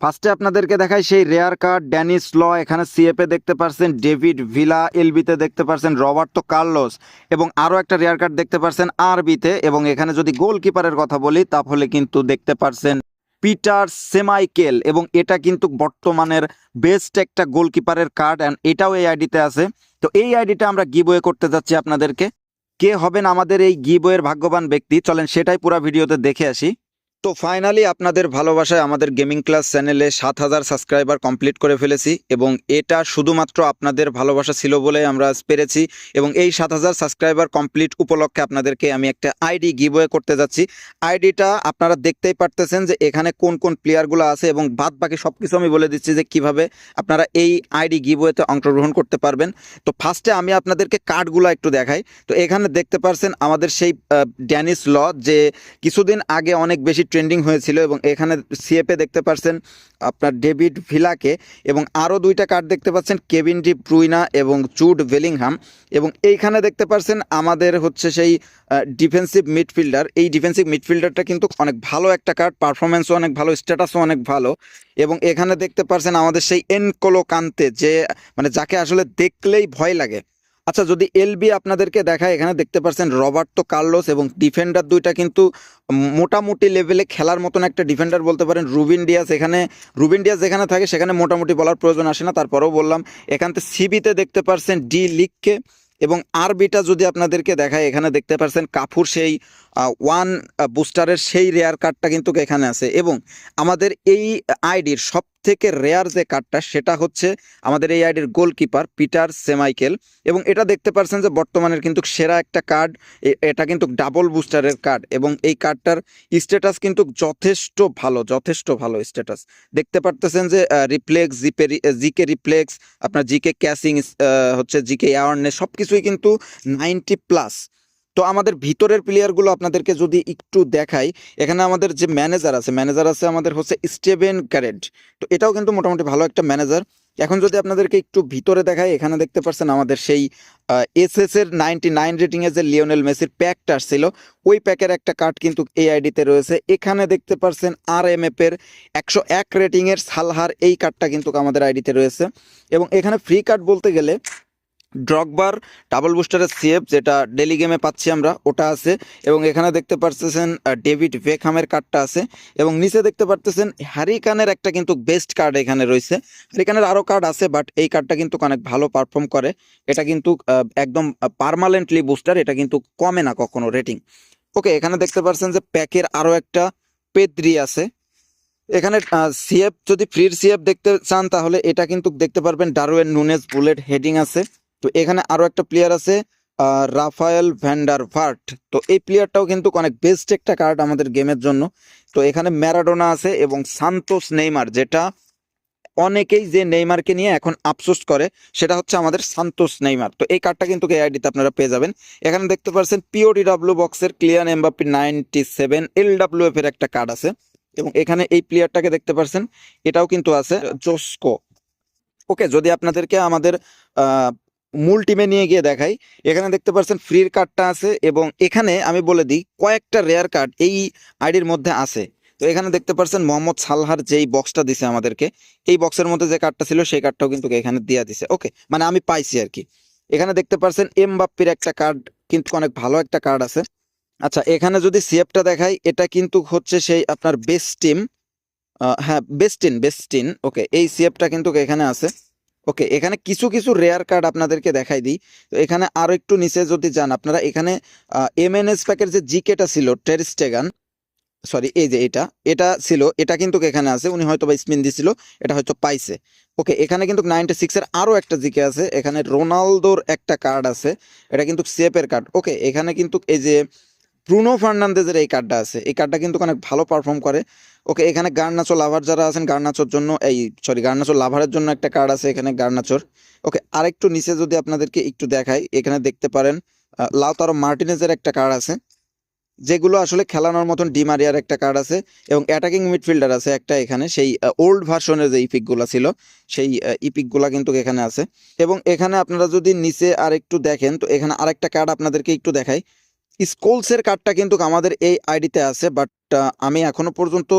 ফার্স্টে আপনাদেরকে দেখাই সেই রেয়ার কার্ড ড্যানিস ল এখানে সিএপে দেখতে পারছেন ডেভিড ভিলা এলবিতে দেখতে পারছেন রবার্তো কার্লোস এবং আরও একটা রেয়ার কার্ড দেখতে পারছেন আরবিতে এবং এখানে যদি গোলকিপারের কথা বলি, তাহলে কিন্তু দেখতে পারছেন পিটার সেমাইকেল এবং এটা কিন্তু বর্তমানের বেস্ট একটা গোলকিপারের কার্ড অ্যান্ড এটাও এই আইডিতে আছে। তো এই আইডিটা আমরা গিবওয়ে করতে যাচ্ছি আপনাদেরকে। কে হবেন আমাদের এই গিবওয়ের ভাগ্যবান ব্যক্তি? চলেন সেটাই পুরো ভিডিওতে দেখে আসি। তো ফাইনালি আপনাদের ভালোবাসায় আমাদের গেমিং ক্লাস চ্যানেলে সাত হাজার সাবস্ক্রাইবার কমপ্লিট করে ফেলেছি এবং এটা শুধুমাত্র আপনাদের ভালোবাসা ছিল বলে আমরা পেরেছি এবং এই সাত হাজার সাবস্ক্রাইবার কমপ্লিট উপলক্ষে আপনাদেরকে আমি একটা আইডি গিভওয়ে করতে যাচ্ছি। আইডিটা আপনারা দেখতেই পারতেছেন যে এখানে কোন কোন প্লেয়ারগুলো আছে এবং বাদ বাকি সব কিছু আমি বলে দিচ্ছি যে কীভাবে আপনারা এই আইডি গিভওয়েতে অংশগ্রহণ করতে পারবেন। তো ফার্স্টে আমি আপনাদেরকে কার্ডগুলো একটু দেখাই। তো এখানে দেখতে পারছেন আমাদের সেই ড্যানিস ল যে কিছুদিন আগে অনেক বেশি ট্রেন্ডিং হয়েছিল এবং এখানে সিএপে দেখতে পাচ্ছেন আপনার ডেভিড ভিলাকে এবং আরও দুইটা কার্ড দেখতে পাচ্ছেন কেভিন ডি ব্রুইনা এবং জুড বেলিংহাম এবং এইখানে দেখতে পাচ্ছেন আমাদের হচ্ছে সেই ডিফেন্সিভ মিডফিল্ডার এই ডিফেন্সিভ মিডফিল্ডারটা কিন্তু অনেক ভালো একটা কার্ড পারফরমেন্সও অনেক ভালো স্ট্যাটাসও অনেক ভালো এবং এখানে দেখতে পাচ্ছেন আমাদের সেই এনকোলো কান্তে যে মানে যাকে আসলে দেখলেই ভয় লাগে। আচ্ছা যদি এলবি আপনাদেরকে দেখায়, এখানে দেখতে পাচ্ছেন রবার্তো কার্লোস এবং ডিফেন্ডার দুইটা কিন্তু মোটামুটি লেভেলে খেলার মতন একটা ডিফেন্ডার বলতে পারেন। রুবিন ডিয়াস এখানে, রুবিন ডিয়াস যেখানে থাকে, সেখানে মোটামুটি বলার প্রয়োজন আসে না। তারপরেও বললাম, এখান থেকে সিবিতে দেখতে পাচ্ছেন ডি লিগকে এবং আরবিটা যদি আপনাদেরকে দেখায়, এখানে দেখতে পাচ্ছেন কাফুর সেই ওয়ান বুস্টারের সেই রেয়ার কার্ডটা কিন্তু এখানে আছে। এবং আমাদের এই আইডির সব থেকে রেয়ার যে কার্ডটা সেটা হচ্ছে আমাদের এই আইডির গোলকিপার পিটার সেমাইকেল এবং এটা দেখতে পারছেন যে বর্তমানের কিন্তু সেরা একটা কার্ড এটা কিন্তু ডাবল বুস্টারের কার্ড এবং এই কার্ডটার স্ট্যাটাস কিন্তু যথেষ্ট ভালো যথেষ্ট ভালো স্ট্যাটাস দেখতে পারতেছেন যে রিফ্লেক্স জিপে জিকে রিপ্লেক্স আপনার জিকে ক্যাসিং হচ্ছে জিকে অ্যাওয়ারনেস সব কিছুই কিন্তু নাইনটি প্লাস তো আমাদের ভিতরের প্লেয়ারগুলো আপনাদেরকে যদি একটু দেখাই, এখানে আমাদের যে ম্যানেজার আছে ম্যানেজার আছে আমাদের হচ্ছে স্টেভেন ক্যারেড তো এটাও কিন্তু মোটামুটি ভালো একটা ম্যানেজার এখন যদি আপনাদেরকে একটু ভিতরে দেখাই, এখানে দেখতে পাচ্ছেন আমাদের সেই এস এস এর নাইনটি নাইন রেটিংয়ে যে লিওনেল মেসির প্যাকটা আসছিল, ওই প্যাকের একটা কার্ড কিন্তু এই আইডিতে রয়েছে। এখানে দেখতে পাচ্ছেন আর এম এফ এর একশো এক রেটিংয়ের সালহার এই কার্ডটা কিন্তু আমাদের আইডিতে রয়েছে। এবং এখানে ফ্রি কার্ড বলতে গেলে ড্রগবার ডাবল বুস্টারের সিএফ, যেটা ডেলি গেমে পাচ্ছি আমরা, ওটা আছে। এবং এখানে দেখতে পারতেছেন ডেভিড বেকহামের কার্ডটা আছে। এবং নিচে দেখতে পারতেছেন, হ্যারিকানের একটা কিন্তু বেস্ট কার্ড এখানে রয়েছে। হ্যারিকানের আরও কার্ড আছে, বাট এই কার্ডটা কিন্তু অনেক ভালো পারফর্ম করে। এটা কিন্তু একদম পারমানেন্টলি বুস্টার, এটা কিন্তু কমে না কখনো রেটিং। ওকে, এখানে দেখতে পারছেন যে প্যাকের আরও একটা পেদ্রি আছে। এখানে সিএফ, যদি ফ্রির সিএফ দেখতে চান, তাহলে এটা কিন্তু দেখতে পারবেন ডারওয়েন নুনেস বুলেট হেডিং আছে। তো এখানে আরও একটা প্লেয়ার আছে রাফায়েল ভ্যান্ডার ভার্ট। তো এই প্লেয়ারটাও কিন্তু অনেক বেস্ট একটা কার্ড আমাদের গেমের জন্য। তো এখানে ম্যারাডোনা আছে এবং সান্তোস নেইমার, যেটা অনেকেই যে নেইমারকে নিয়ে এখন আফসোস করে, সেটা হচ্ছে আমাদের সান্তোস নেইমার। তো এই কার্ডটা কিন্তু এই আইডিতে আপনারা পেয়ে যাবেন। এখানে দেখতে পাচ্ছেন পিওডি ডাব্লিউ বক্সের clear Mbappe ninety seven L W F এর একটা কার্ড আছে। এবং এখানে এই প্লেয়ারটাকে দেখতে পাচ্ছেন এটাও কিন্তু আছে জোস্কো ওকে যদি আপনাদেরকে আমাদের মূল টিমে নিয়ে গিয়ে দেখাই। এখানে দেখতে পাচ্ছেন ফ্রির কার্ডটা আছে এবং এখানে আমি বলে দিই, কয়েকটা রেয়ার কার্ড এই আইডির মধ্যে আছে। তো এখানে দেখতে পাচ্ছেন মোহাম্মদ সালহার যেই বক্সটা দিছে আমাদেরকে, এই বক্সের মধ্যে যে কার্ডটা ছিল সেই কার্ডটাও কিন্তু এখানে দিয়ে দিছে। ওকে মানে আমি পাইছি আর কি। এখানে দেখতে পাচ্ছেন এম বাপ্পির একটা কার্ড কিন্তু অনেক ভালো একটা কার্ড আছে। আচ্ছা এখানে যদি সিএফটা দেখাই, এটা কিন্তু হচ্ছে সেই আপনার বেস্ট টিম হ্যাঁ বেস্টিন বেস্টিন ওকে এই সিএফটা কিন্তু এখানে আছে। ওকে, এখানে কিছু কিছু রেয়ার কার্ড আপনাদেরকে দেখাই দিই। তো এখানে আরও একটু নিচে যদি যান, আপনারা এখানে এমএনএস প্যাকের যে জিকেটা ছিল টেরিস্টেগান সরি এই যে এটা এটা ছিল, এটা কিন্তু এখানে আছে, উনি হয়তো বা স্পিন দিছিল, এটা হয়তো পাইছে। ওকে, এখানে কিন্তু নাইনটি সিক্সের আরও একটা জিকে আছে, এখানে রোনালদোর একটা কার্ড আছে, এটা কিন্তু সেপের কার্ড ওকে, এখানে কিন্তু এই যে ব্রুনো ফার্নান্দেজের এই কার্ডটা আছে। এই কার্ডটা কিন্তু অনেক ভালো পারফর্ম করে। ওকে, এখানে গার্নাচো লাভার যারা আছেন গার্নাচোর জন্য, এই সরি গার্নাচো লাভারের জন্য একটা কার্ড আছে এখানে গার্নাচোর ওকে, আরেকটু নিচে যদি আপনাদেরকে একটু দেখাই, এখানে দেখতে পারেন লাউতারো মার্টিনেজের একটা কার্ড আছে, যেগুলো আসলে খেলানোর মতন ডিমারিয়ার একটা কার্ড আছে এবং অ্যাটাকিং মিডফিল্ডার আছে একটা এখানে, সেই ওল্ড ভার্সনের যে ইপিকগুলো ছিল, সেই ইপিকগুলো কিন্তু এখানে আছে। এবং এখানে আপনারা যদি নিচে আর একটু দেখেন, তো এখানে আরেকটা কার্ড আপনাদেরকে একটু দেখাই। স্কুলসের কার্ডটা কিন্তু আমাদের এই আইডিতে আছে বাট আমি এখনও পর্যন্ত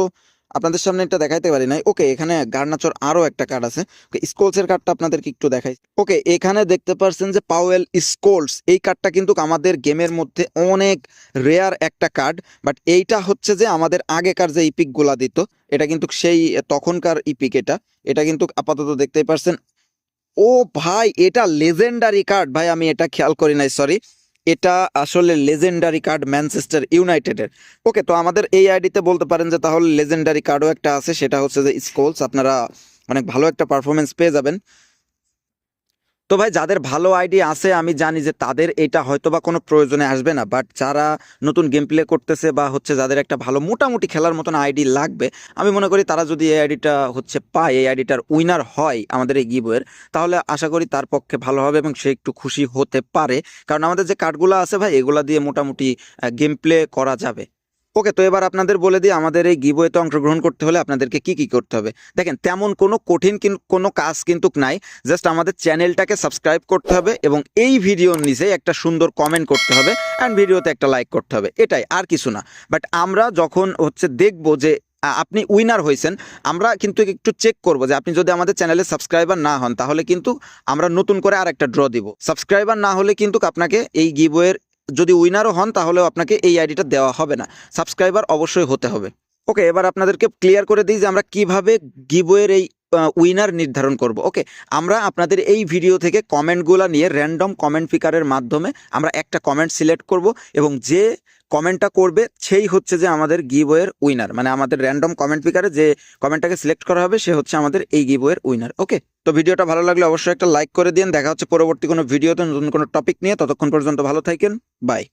আপনাদের সামনে এটা দেখাইতে পারি নাই। ওকে এখানে গার্নাচর আরও একটা কার্ড আছে। স্কোলসের কার্ডটা আপনাদেরকে একটু দেখাই। ওকে এখানে দেখতে পারছেন যে পাওয়েল স্কোলস এই কার্ডটা কিন্তু আমাদের গেমের মধ্যে অনেক রেয়ার একটা কার্ড বাট এইটা হচ্ছে যে আমাদের আগেকার যে ইপিকগুলা দিত, এটা কিন্তু সেই তখনকার ইপিক এটা। এটা কিন্তু আপাতত দেখতেই পারছেন। ও ভাই, এটা লেজেন্ডারি কার্ড ভাই, আমি এটা খেয়াল করি নাই সরি এটা আসলে লেজেন্ডারি কার্ড ম্যানচেস্টার ইউনাইটেডের ওকে তো আমাদের এই আইডিতে বলতে পারেন যে তাহলে লেজেন্ডারি কার্ডও একটা আছে, সেটা হচ্ছে যে স্কোলস আপনারা অনেক ভালো একটা পারফরমেন্স পেয়ে যাবেন। তো ভাই, যাদের ভালো আইডি আছে, আমি জানি যে তাদের এটা হয়তো বা কোনো প্রয়োজনে আসবে না। বাট যারা নতুন গেম প্লে করতেছে বা হচ্ছে যাদের একটা ভালো মোটামুটি খেলার মতন আইডি লাগবে, আমি মনে করি তারা যদি এই আইডিটা হচ্ছে পায়, এই আইডিটার উইনার হয় আমাদের এই গিবয়ের তাহলে আশা করি তার পক্ষে ভালো হবে এবং সে একটু খুশি হতে পারে। কারণ আমাদের যে কার্ডগুলো আছে ভাই, এগুলা দিয়ে মোটামুটি গেম প্লে করা যাবে। ওকে, তো এবার আপনাদের বলে দিই, আমাদের এই গিবয়েতে অংশগ্রহণ করতে হলে আপনাদেরকে কি কি করতে হবে? দেখেন, তেমন কোনো কঠিন কিন- কাজ কিন্তু নাই, জাস্ট আমাদের চ্যানেলটাকে সাবস্ক্রাইব করতে হবে এবং এই ভিডিওর নিচে একটা সুন্দর কমেন্ট করতে হবে অ্যান্ড ভিডিওতে একটা লাইক করতে হবে, এটাই, আর কিছু না। বাট আমরা যখন হচ্ছে দেখব যে আপনি উইনার হয়েছেন, আমরা কিন্তু একটু চেক করব যে, আপনি যদি আমাদের চ্যানেলে সাবস্ক্রাইবার না হন, তাহলে কিন্তু আমরা নতুন করে আর একটা ড্র দিব। সাবস্ক্রাইবার না হলে কিন্তু আপনাকে এই গিবয়ের যদি উইনারও হন, তাহলেও আপনাকে এই আইডিটা দেওয়া হবে না। সাবস্ক্রাইবার অবশ্যই হতে হবে। ওকে এবার আপনাদেরকে ক্লিয়ার করে দিই যে আমরা কীভাবে গিবোয়ের এই উইনার নির্ধারণ করব। ওকে আমরা আপনাদের এই ভিডিও থেকে কমেন্টগুলো নিয়ে র্যান্ডম কমেন্ট ফিকারের মাধ্যমে আমরা একটা কমেন্ট সিলেক্ট করব এবং যে কমেন্টটা করবে, সেই হচ্ছে যে আমাদের গিবয়ের উইনার। মানে আমাদের র্যান্ডম কমেন্ট পিকারে যে কমেন্টটাকে সিলেক্ট করা হবে, সে হচ্ছে আমাদের এই গিবয়ের উইনার। ওকে তো ভিডিওটা ভালো লাগলে অবশ্যই একটা লাইক করে দিন দেখা হচ্ছে পরবর্তী কোনো ভিডিওতে নতুন কোনো টপিক নিয়ে। ততক্ষণ পর্যন্ত ভালো থাকেন। বাই